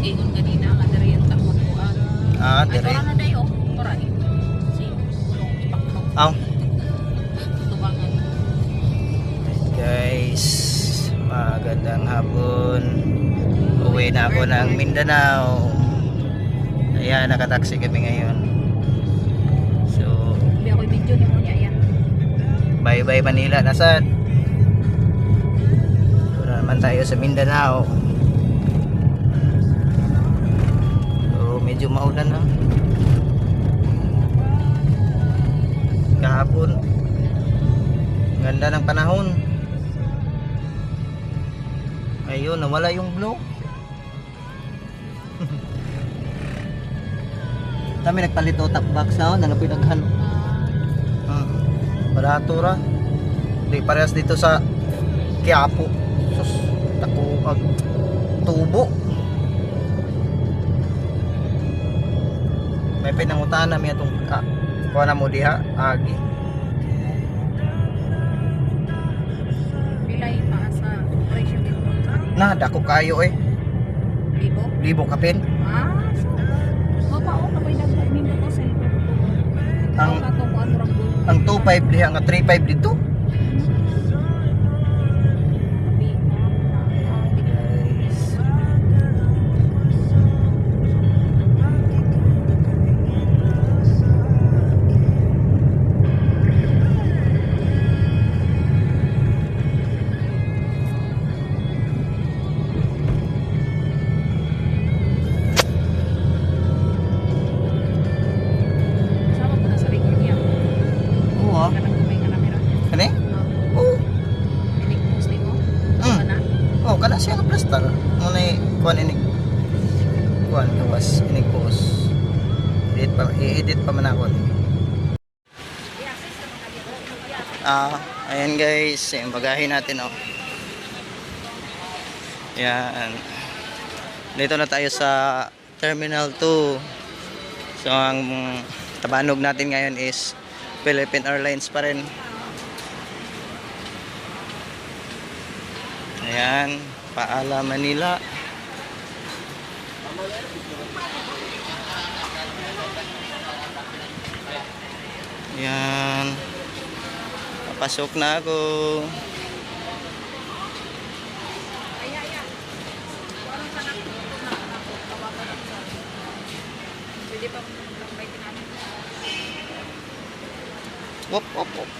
ingon ganina nga diri ang takot ko. Ah, Ay, dire. tora na dayo. Tora ni. Si ulong ipakno. Aw. Tubangan. Guys, magandang hapon. Uwi na ako ng Mindanao. Ayan, nakataksi kami ngayon. So, Sabi ako video ni mo niya yan. bye-bye Manila. Nasaan? Na naman tayo sa Mindanao. Medyo maulan na. Kahapon. Ganda ng panahon. Ayun, nawala yung blow. Kami nagpalit o top box na, nalapinaghan. Ah, Hmm. Barato ra. Di parehas dito sa Quiapo. Sus, tako ag tubo. May pinangutan na mi atong ah, kuha na mo diha agi. Pilay pa sa presyo dito. Na dako kayo eh. Libo. Libo kapin. Ah, so. Mapao ka may nagpainin ko sa. Ang ano ang 25 diha nga 35 dito. I-edit pa man ako. Ah, ayan guys, yung bagahe natin oh. Yan. Dito na tayo sa Terminal 2. So ang tabanog natin ngayon is Philippine Airlines pa rin. Ayan, Paala, Manila. Ayan. Papasok na ako. Wop, wop, wop.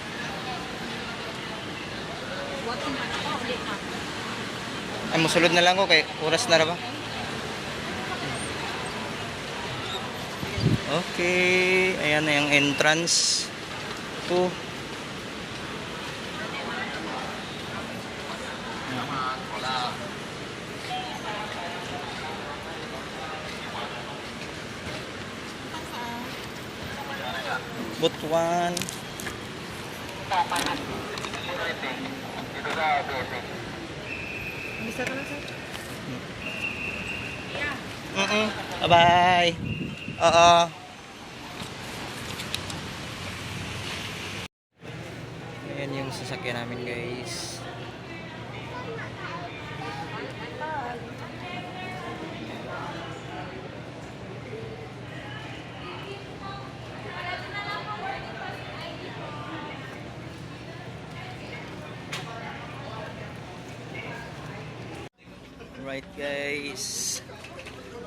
Ay, musulod na lang ko kay oras na ra ba? Okay, ayan na yung entrance. Ito. Butuan. Bisa ka na sir? Mm-mm. Bye-bye. Oo. Ayan sasakyan namin guys. Right guys.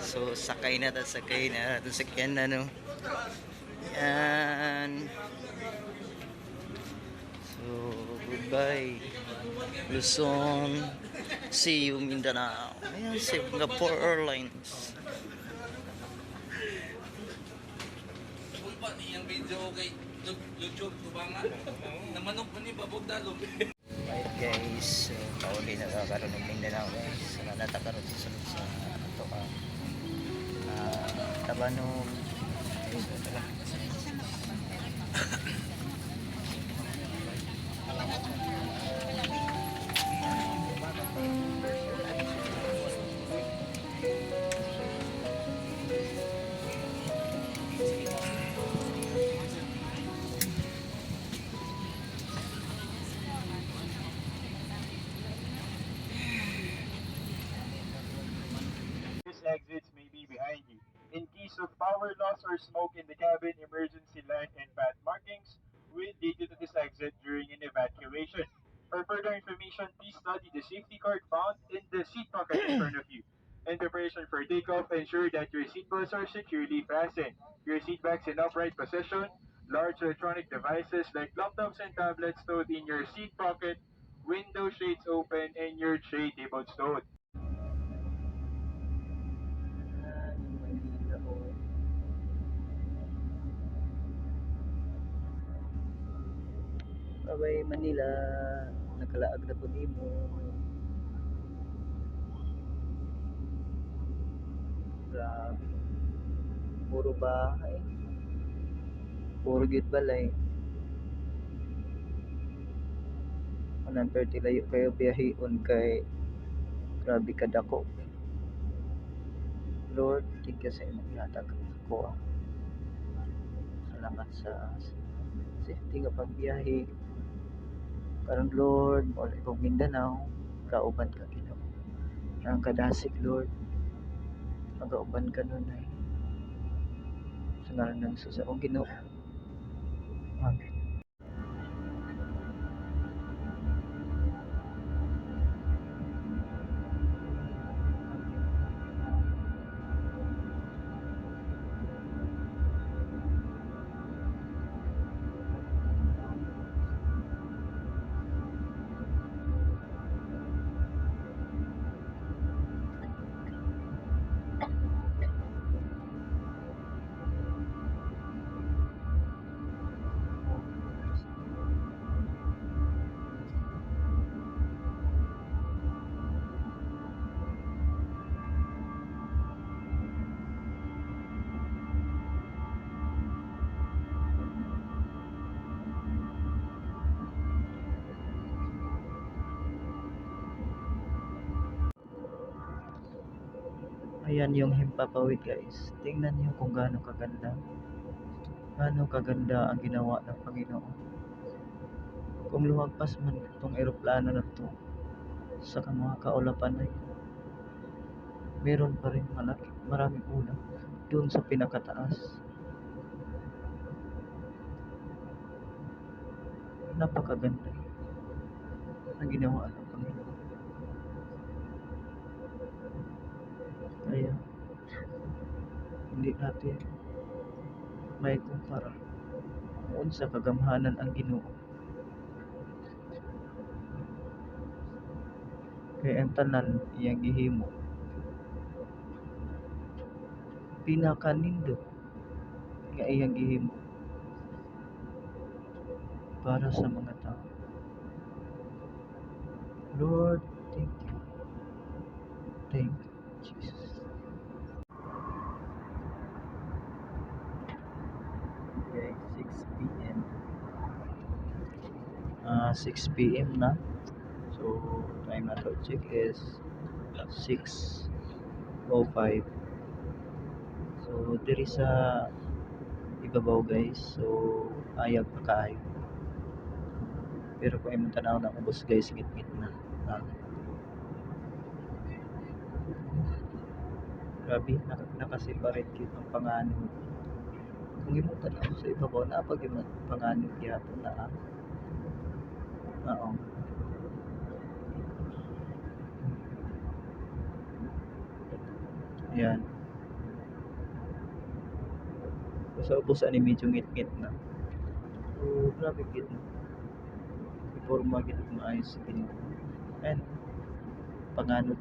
So sakay na ta sakay na to sakyan na no. Yan. So goodbye. Luzon. See you Mindanao. Ayan Singapore Airlines. niyang video kay YouTube tubangan. Namanok pa ni Babog Dalog. Right guys. So kauli na kakaroon ng Mindanao guys. So natakaroon sa sulod sa ito ka. Uh, Tabanog. Ayun, so, power loss or smoke in the cabin, emergency light, and bad markings will lead you to this exit during an evacuation. For further information, please study the safety card found in the seat pocket in front of you. In preparation for takeoff, ensure that your seatbelts are securely fastened, your seat bags in upright position, large electronic devices like laptops and tablets stowed in your seat pocket, window shades open, and your tray table stowed. Babay Manila, nakalaag na po mo. Grabe. Puro bahay. Puro git balay. 130 layo kayo biyahion kay grabe ka dako. Lord, thank you sa imong ihatag ko. ah. Salamat sa safety nga pagbiyahe. Karang Lord, wala ikong Mindanao, kauban ka Ginoo. Ang kadasig Lord, magauban ka nun ay. Sa ngalan ng Jesus akong Ginoo. Amen. Ayan yung himpapawid guys. Tingnan niyo kung gaano kaganda. Gaano kaganda ang ginawa ng Panginoon. Kung lumagpas man itong eroplano na to sa mga kaulapan na yun, meron pa rin malaki, maraming ulap doon sa pinakataas. Napakaganda ang ginawa ng hindi natin may kumpara kung sa kagamhanan ang ginoo. Kaya ang tanan iyang gihimo. Pinakanindo nga iyang gihimo para sa mga tao. Lord, thank you. Thank you, Jesus. Okay, 6 p.m. Ah, 6 p.m. na. So, time na to check is 6.05. So, diri sa ibabaw guys. So, ayag pa kaayo. Pero kung imong tanaw na ubos guys, git-git na. Ah. Grabe, nak nakaseparate yun ang panganib. Kung imong tanaw sa ibabaw, napag yung panganib yapon na ah. Oo. Ayan. Sa ubos ani medyo ngit-ngit na. So, grabe gid na. Iporma gid maayos sa Ginoo. And panganod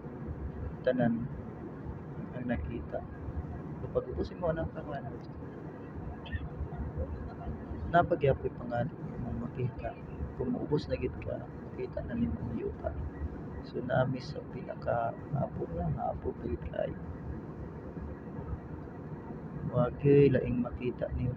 tanan ang nakita. So, pag ubusin mo ng panganod, napagyapoy panganod mo makita. Kung maubos na gid ka, makita na nimo ang yuta. So, nami sa pinaka hapon na hapon pa gid kayo. Wagay laing makita niyo.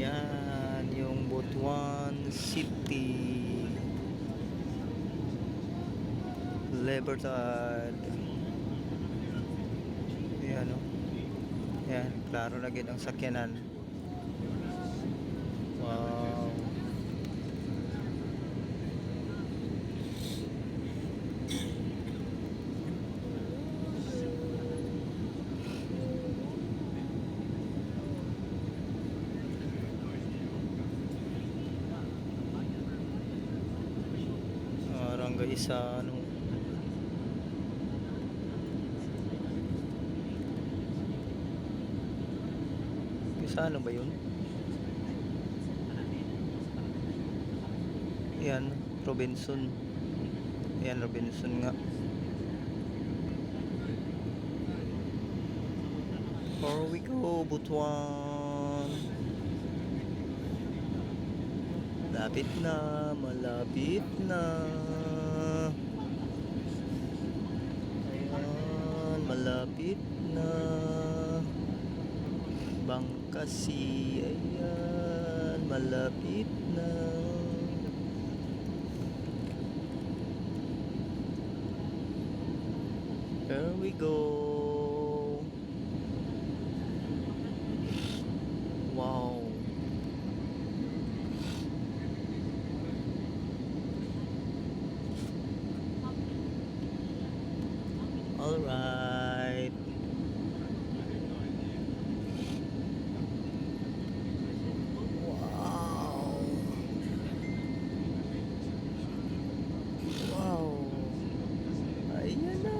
Ayan, yung Butuan City. Libertad. Ayan, no? Ayan, klaro na ang sakyanan. Barangay isa ano. Isa ano ba yun? Yan, Robinson. Yan, Robinson nga. Here we go, Butuan. Malapit na, malapit na. Ayan, malapit na. Bangkasi, ayan, malapit na. Here we go. Wow. All. Wow. Wow. Ayan na.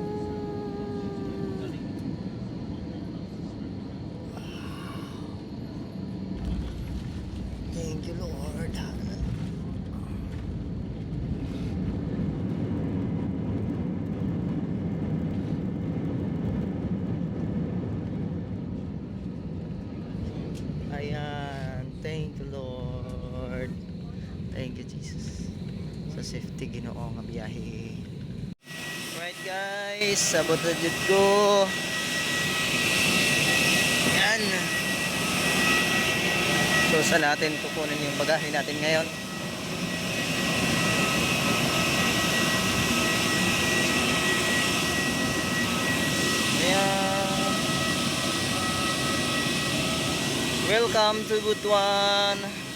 Thank you, Lord. Ayan. Thank you, Lord. Thank you, Jesus. Sa safety ginoo nga biyahe. Right guys, sabot na jud ko. Yan. So saan natin kukunin yung bagahe natin ngayon? Ayan. Welcome to Butuan.